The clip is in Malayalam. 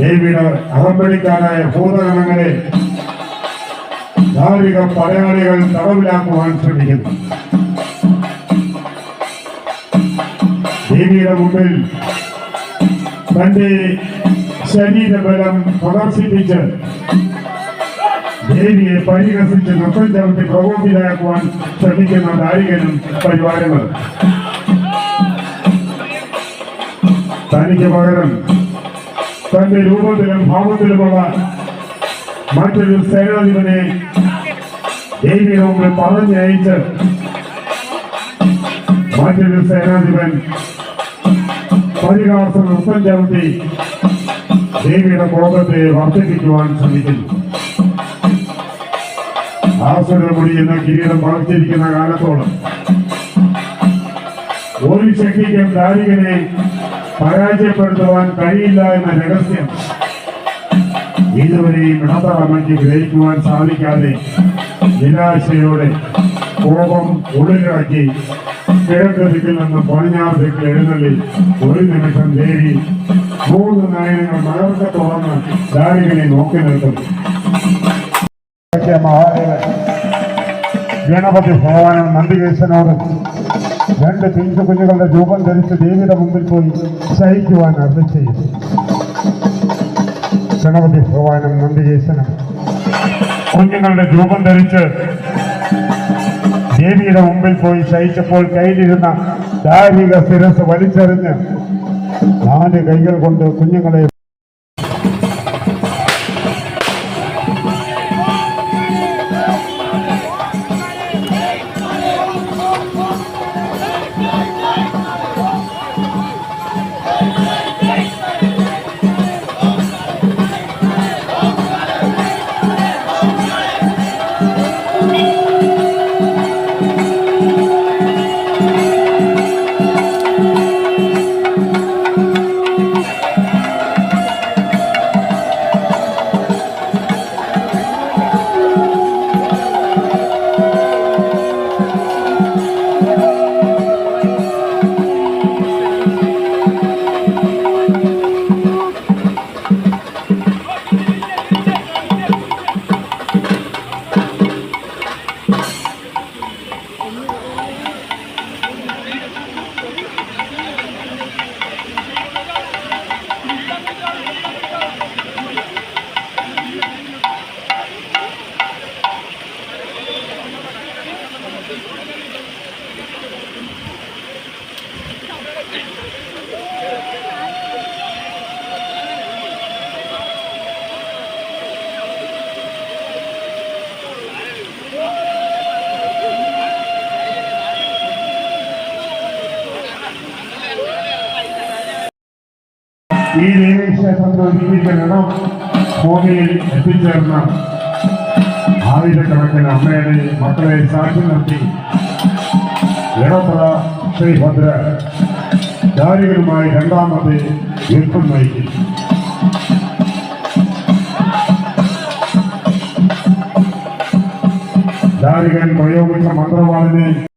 ദേവിയുടെ അകമ്പടിക്കാരായ ഭൂതഗണങ്ങളെ ധാർമ്മിക പടയാളികൾ തടവിലാക്കുവാൻ ശ്രമിക്കുന്നു. ദേവിയുടെ മുമ്പിൽ തന്റെ ശരീരബലം പ്രദർശിപ്പിച്ച് ദേവിയെ പരിഹസിച്ച് നൃത്തം ചവിട്ടി പ്രകോപിതരാക്കുവാൻ ശ്രമിക്കുന്ന ദാരികനും പരിവാരങ്ങളും. തനിക്ക് പകരം തന്റെ രൂപത്തിലും ഭാവത്തിലുമുള്ള മറ്റൊരു സേനാധിപനെ ദേവിയുടെ പറഞ്ഞയച്ച് മറ്റൊരു സേനാധിപൻ പരിഹാസ നൃത്തം ചവിട്ടി ദേവിയുടെ കോപത്തെ വർദ്ധിപ്പിക്കുവാൻ ശ്രമിക്കുന്നു. ആസുരമുടി എന്ന കിരീടം വളർത്തിയിരിക്കുന്ന കാലത്തോളം ഒരു ശക്തിക്കും ദാരികനെ പരാജയപ്പെടുത്തുവാൻ കഴിയില്ല എന്ന രഹസ്യം ഇതുവരെയും ഇടത്തറമയ്ക്ക് ഗ്രഹിക്കുവാൻ സാധിക്കാതെ നിരാശയോടെ കോപം ഉള്ളിലാക്കി കിഴക്ക് ദിക്കിൽ നിന്ന് പടിഞ്ഞാറ് ദിക്കിൽ എഴുന്നള്ളി ഒരു നിമിഷം ദേവി മൂന്ന് നയനങ്ങൾ മലർക്ക തുറന്ന് ദാരികളെ നോക്കി നിൽക്കുന്നു. ഗണപതി ഭഗവാനും നന്ദികേശനോട് രണ്ട് പിഞ്ചു കുഞ്ഞുങ്ങളുടെ രൂപം ധരിച്ച് ദേവിയുടെ മുമ്പിൽ പോയി ശയിക്കുവാൻ അർദ്ധ ചെയ്തു. ഗണപതി ഭഗവാനും നന്ദികേശനും കുഞ്ഞുങ്ങളുടെ രൂപം ധരിച്ച് ദേവിയുടെ മുമ്പിൽ പോയി ശയിച്ചപ്പോൾ കയ്യിലിരുന്ന ദാരിക ശിരസ് വലിച്ചെറിഞ്ഞ് നാല് കൈകൾ കൊണ്ട് കുഞ്ഞുങ്ങളെ ഈ ദേവീക്ഷേത്രത്തിൽ ഒരുക്കിയിരിക്കുന്ന ഭൂമിയിൽ എത്തിച്ചേർന്ന ആയിരക്കണക്കിന് അമ്മയുടെ മക്കളെ സാക്ഷി നിർത്തി ഇടത്തറ ശ്രീഭദ്ര ദാരികരുമായി രണ്ടാമത്തെ യുദ്ധം നയിക്കും ദാരികൻ പ്രയോഗിച്ച മന്ത്രവാളിനെ